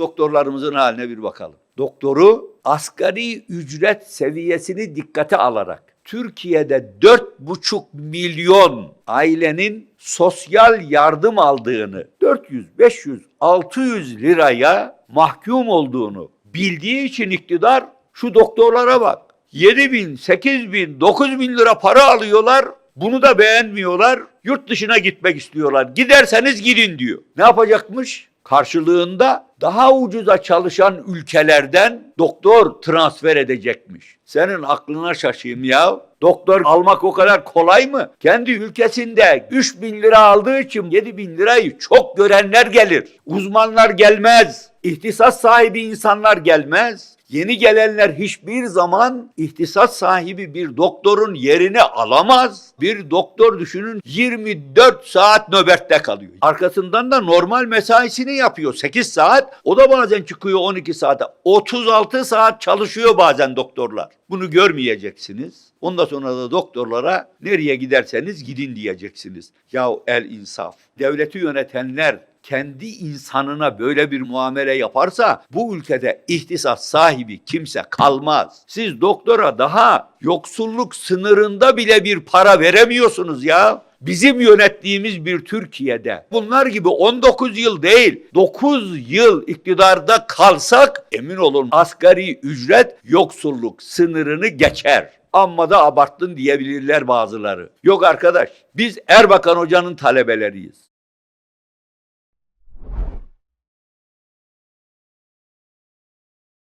Doktorlarımızın haline bir bakalım. Doktoru asgari ücret seviyesini dikkate alarak Türkiye'de 4,5 milyon ailenin sosyal yardım aldığını, 400, 500, 600 liraya mahkum olduğunu bildiği için iktidar şu doktorlara bak. 7 bin, 8 bin, 9 bin lira para alıyorlar. Bunu da beğenmiyorlar. Yurt dışına gitmek istiyorlar. Giderseniz gidin diyor. Ne yapacakmış? Karşılığında daha ucuza çalışan ülkelerden doktor transfer edecekmiş. Senin aklına şaşayım ya. Doktor almak o kadar kolay mı? Kendi ülkesinde 3 bin lira aldığı için 7 bin lirayı çok görenler gelir. Uzmanlar gelmez. İhtisas sahibi insanlar gelmez. Yeni gelenler hiçbir zaman ihtisas sahibi bir doktorun yerini alamaz. Bir doktor düşünün 24 saat nöbette kalıyor. Arkasından da normal mesaisini yapıyor 8 saat. O da bazen çıkıyor 12 saate. 36 saat çalışıyor bazen doktorlar. Bunu görmeyeceksiniz. Ondan sonra da doktorlara nereye giderseniz gidin diyeceksiniz. Yahu el insaf. Devleti yönetenler kendi insanına böyle bir muamele yaparsa bu ülkede ihtisas sahibi kimse kalmaz. Siz doktora daha yoksulluk sınırında bile bir para veremiyorsunuz ya. Bizim yönettiğimiz bir Türkiye'de bunlar gibi 19 yıl değil 9 yıl iktidarda kalsak emin olun asgari ücret yoksulluk sınırını geçer. Amma da abarttın diyebilirler bazıları. Yok arkadaş biz Erbakan Hoca'nın talebeleriyiz.